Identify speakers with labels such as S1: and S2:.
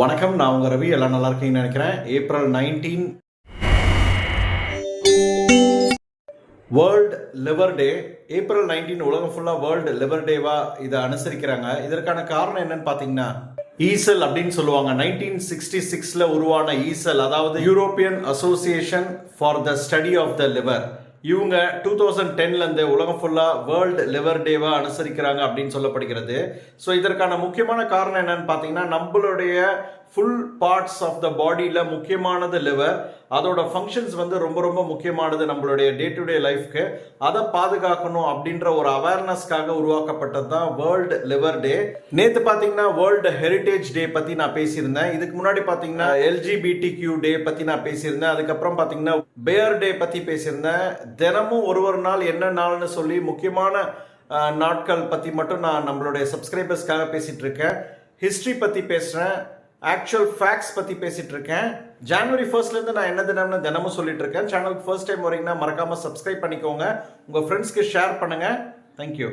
S1: வணக்கம் நான் உங்க ரவி. எல்லாம் நல்லா இருக்கீங்கன்னு நினைக்கிறேன். April nineteen world liver day April nineteen உலகம் ஃபுல்லாக வேர்ல்டு லிவர் டேவா இதை அனுசரிக்கிறாங்க. இதற்கான காரணம் என்னன்னு பார்த்தீங்கன்னா ஈசல் அப்படின்னு சொல்லுவாங்க. நைன்டீன் சிக்ஸ்டி சிக்ஸில் உருவான ஈசல் அதாவது European association for the study of the liver இவங்க டூ தௌசண்ட் டென்லேருந்து உலகம் ஃபுல்லாக வேர்ல்டு லிவர் டேவாக அனுசரிக்கிறாங்க அப்படின்னு சொல்லப்படுகிறது. ஸோ இதற்கான முக்கியமான காரணம் என்னன்னு பார்த்தீங்கன்னா நம்மளுடைய ஃபுல் பார்ட்ஸ் ஆஃப் த பாடியில் முக்கியமானது லிவர் அதோட ஃபங்க்ஷன்ஸ் வந்து ரொம்ப ரொம்ப முக்கியமானது நம்மளுடைய டே டு டே லைஃப்க்கு அதை பாதுகாக்கணும் அப்படின்ற ஒரு அவேர்னஸ்க்காக உருவாக்கப்பட்டது தான் வேர்ல்டு லிவர் டே நேற்று பார்த்தீங்கன்னா வேர்ல்டு ஹெரிட்டேஜ் டே பற்றி நான் பேசியிருந்தேன். இதுக்கு முன்னாடி பார்த்தீங்கன்னா எல்ஜிபிடி கியூ டே பற்றி நான் பேசியிருந்தேன். அதுக்கப்புறம் பார்த்தீங்கன்னா பேர் டே பற்றி பேசியிருந்தேன். தினமும் ஒரு ஒரு நாள் என்ன நாள்னு சொல்லி முக்கியமான நாட்கள் பற்றி மட்டும் நான் நம்மளுடைய சப்ஸ்கிரைபர்ஸ்க்காக பேசிகிட்டு இருக்கேன். ஹிஸ்ட்ரி பற்றி பேசுகிறேன் ஆக்சுவல் ஃபேக்ட்ஸ் பற்றி பேசிகிட்டு இருக்கேன் ஜனவரி ஃபர்ஸ்ட்லேருந்து நான் என்ன தினம்னு தினமும் சொல்லிட்டு இருக்கேன் சேனலுக்கு ஃபர்ஸ்ட் டைம் வரீங்கன்னா மறக்காமல் சப்ஸ்கிரைப் பண்ணிக்கோங்க உங்கள் ஃப்ரெண்ட்ஸ்க்கு ஷேர் பண்ணுங்கள் தேங்க்யூ